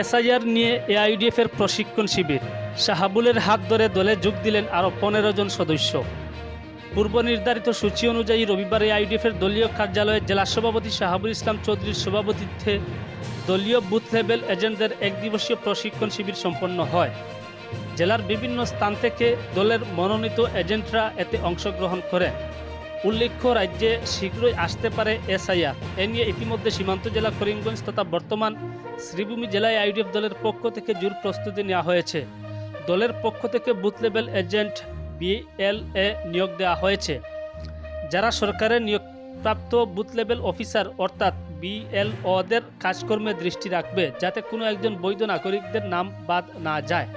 SIR নিয়ে AIDF এর প্রশিক্ষণ শিবির। শাহাবুলের হাত ধরে দলে যোগ দিলেন আরও পনেরো জন সদস্য। পূর্ব নির্ধারিত সূচি অনুযায়ী রবিবার এআইডিএফ এর দলীয় কার্যালয়ে জেলা সভাপতি শাহাবুল ইসলাম চৌধুরীর সভাপতিত্বে দলীয় বুথ লেভেল এজেন্টদের একদিবসীয় প্রশিক্ষণ শিবির সম্পন্ন হয়। জেলার বিভিন্ন স্থান থেকে দলের মনোনীত এজেন্টরা এতে অংশগ্রহণ করে উল্লেখ্য, রাজ্যে শীঘ্রই আসতে পারে এসআইআর। এ নিয়ে ইতিমধ্যে সীমান্ত জেলা করিমগঞ্জ তথা বর্তমান শ্রীভূমি জেলায় আইডিএফ দলের পক্ষ থেকে জোর প্রস্তুতি নেওয়া হয়েছে। দলের পক্ষ থেকে বুথ লেভেল এজেন্ট বিএলএ নিয়োগ দেওয়া হয়েছে। যারা সরকারের নিয়োগপ্রাপ্ত বুথ লেভেল অফিসার, অর্থাৎ বিএলওদের কাজকর্মে দৃষ্টি রাখবে, যাতে কোনো একজন বৈধ নাগরিকদের নাম বাদ না যায়।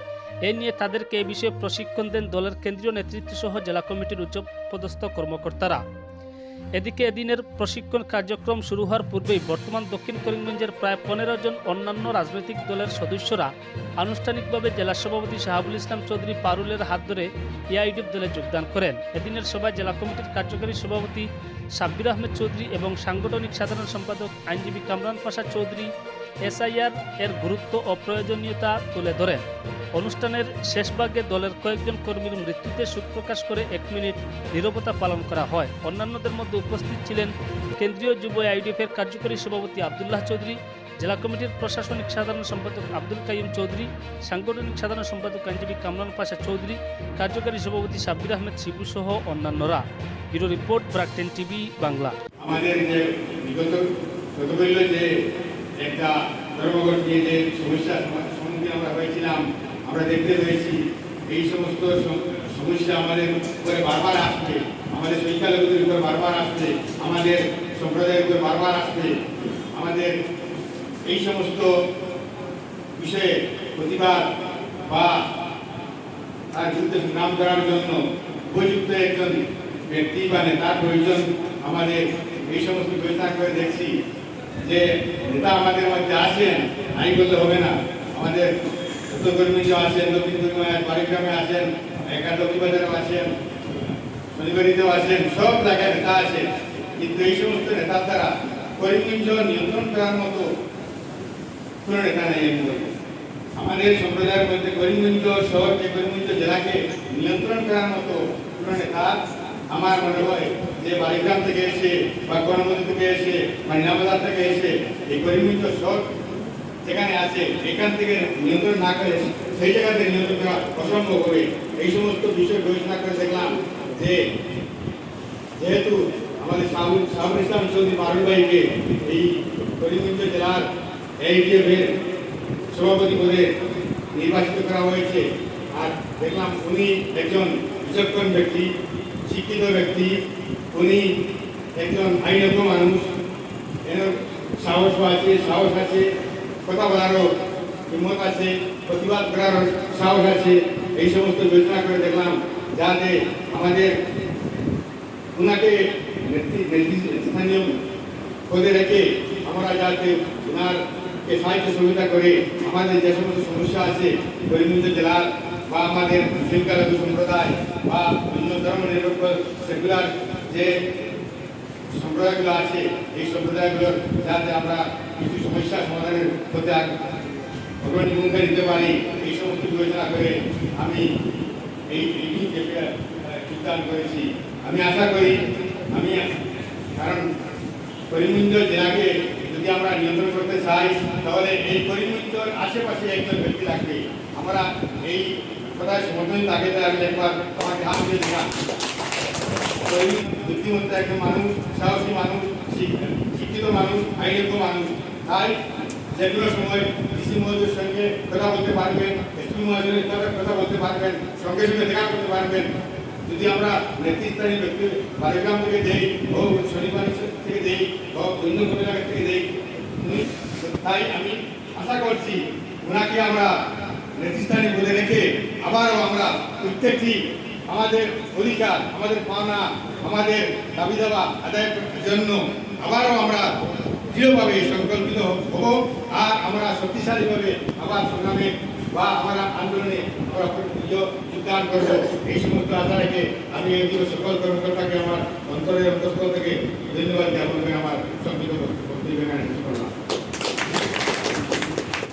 এ নিয়ে তাদেরকে এ বিষয়ে প্রশিক্ষণ দেন দলের কেন্দ্রীয় নেতৃত্ব সহ জেলা কমিটির উচ্চপদস্থ কর্মকর্তারা। এদিকে এদিনের প্রশিক্ষণ কার্যক্রম শুরু হওয়ার পূর্বেই বর্তমান দক্ষিণ করিমগঞ্জের প্রায় পনেরো জন অন্যান্য রাজনৈতিক দলের সদস্যরা আনুষ্ঠানিকভাবে জেলা সভাপতি শাহাবুল ইসলাম চৌধুরী পারুলের হাত ধরে এআইডিএফ দলে যোগদান করেন। এদিনের সভায় জেলা কমিটির কার্যকারী সভাপতি সাব্বির আহমেদ চৌধুরী এবং সাংগঠনিক সাধারণ সম্পাদক আইনজীবী কামরান পাশা চৌধুরী এসআইআর এর গুরুত্ব ও প্রয়োজনীয়তা তুলে ধরেন। অনুষ্ঠানের শেষ ভাগে দলের কয়েকজন কর্মীর মৃত্যুতে শোক প্রকাশ করে এক মিনিট নিরবতা পালন করা হয়। অন্যান্যদের মধ্যে উপস্থিত ছিলেন কেন্দ্রীয় যুব আইডিএফ এর কার্যকরী সভাপতি আবদুল্লাহ চৌধুরী, জেলা কমিটির প্রশাসনিক সাধারণ সম্পাদক আব্দুল কাইম চৌধুরী, সাংগঠনিক সাধারণ সম্পাদক আইনজীবী কামরান পাশা চৌধুরী, কার্যকারী সভাপতি সাব্বির আহমেদ শিবু সহ অন্যান্যরা। ব্যুরো রিপোর্ট ব্রাকটেন টিভি বাংলা। আমাদের যে বিগত গতকাল যে একটা ধর্মঘট নিয়ে যে সমস্যা সম্মুখীন আমরা হয়েছিলাম, আমরা দেখতে পেয়েছি, এই সমস্ত সমস্যা আমাদের উপরে বারবার আসবে আমাদের সংখ্যালঘুদের উপর বারবার আসবে আমাদের সম্প্রদায়ের উপর বারবার আসবে আমাদের এই সমস্ত বিষয়ে প্রতিবাদ বা তার বিরুদ্ধে নাম করার জন্য উপযুক্ত একজন ব্যক্তি বা নেতার প্রয়োজন আমাদের এই সমস্ত পরিচালনা করে দেখছি। যে নেতা আমাদের মধ্যে আসেন নাই বললে হবে না আমাদের উত্তর কর্মীজ আছেন দক্ষিণ কর্মী বাড়িগ্রামে আছেন একাদশী বাজারেও আছেন শনিবারিতেও আছেন, সব জায়গায় নেতা আছে কিন্তু এই সমস্ত নেতার দ্বারা করিমগঞ্জ নিয়ন্ত্রণ করার মতো কোনো নেতা নেই আমি। আমাদের সম্প্রদায়ের মধ্যে করিমগঞ্জ শহরকে করিমগঞ্জ জেলাকে নিয়ন্ত্রণ করার মতো কোনো নেতা আমার মনে হয় যে বাড়িগ্রাম থেকে এসে বা গণমন্দির থেকে এসে বা নিরাপদার থেকে এসে এই করিমগঞ্জ শহর যেখানে আছে, এখান থেকে নিয়ন্ত্রণ না করে সেই জায়গাতে নিয়ন্ত্রণ করা অসম্ভব হবে। এই সমস্ত বিষয় বিবেচনা করে দেখলাম যে যেহেতু আমাদের সাহুল সাহুল ইসলাম চৌধুরী পারুল ভাইকে এই করিমগঞ্জ জেলার এইডিএফ এর সভাপতি পদে নির্বাচিত করা হয়েছে, আর দেখলাম উনি একজন বিচক্ষণ ব্যক্তি। শিক্ষিত ব্যক্তি, উনি একজন আইনজ্ঞ মানুষ। এর সাহস আছে সাহস আছে, কথা বলারও হিম্মত আছে, প্রতিবাদ করার সাহস আছে। এই সমস্ত যোজনা করে দেখলাম যাতে আমাদের ওনাকে স্থানীয় পদে রেখে আমরা যাতে ওনারকে সাহায্য সুবিধা করে আমাদের যে সমস্ত সমস্যা আছে, করিমগঞ্জ জেলার বা আমাদের সংখ্যালঘু সম্প্রদায় বা অন্য ধর্ম নিরপেক্ষ সেগুলার যে সম্প্রদায়গুলো আছে, এই সম্প্রদায়গুলোর যাতে আমরা কিছু সমস্যা সমাধানের হতে অগ্রণী ভূমিকা নিতে পারি, এই সমস্ত বিবেচনা করে আমি এই যোগদান করেছি। আমি আশা করি, আমি কারণ করিমগঞ্জ জেলাকে যদি আমরা নিয়ন্ত্রণ করতে চাই, তাহলে এই করিমগঞ্জের আশেপাশে একজন ব্যক্তি লাগবে আমরা এই সমর্থন থাকে তাই আমি একবার আমাকে হাত দিয়ে দিলাম করিম বুদ্ধিমত্তা একজন মানুষ, সাহসী মানুষ, শিক- শিক্ষিত মানুষ, আইনজ্ঞ মানুষ। তাই যে কোনো সময় কৃষি মহোদয়ের সঙ্গে কথা বলতে পারবেন এসপি মহাজনের সঙ্গে কথা বলতে পারবেন, সঙ্গে সঙ্গে দেখা করতে পারবেন। যদি আমরা নেতৃস্থানীয় ব্যক্তি বালিগ্রাম থেকে দেই ও শনিবার থেকে দেই ও অন্য কোনো জায়গা থেকে দেই তাই আমি আশা করছি, ওনাকে আমরা নেতৃস্থানীয় বলে আবারও আমরা প্রত্যেকটি আমাদের অধিকার, আমাদের পাওনা, আমাদের দাবি দাবা আদায় করার জন্য আবারও আমরা দৃঢ়ভাবে সংকল্পিত হব আর আমরা শক্তিশালীভাবে আবার সংগ্রামে বা আমরা আন্দোলনে আমরা যোগ- যোগদান করব এই সমস্ত আশা রেখে আমি এই দিকে সকল কর্মকর্তাকে, আমার অন্তরের অন্তঃস্থল থেকে ধন্যবাদ জ্ঞাপন করে আমার শেষ করলাম।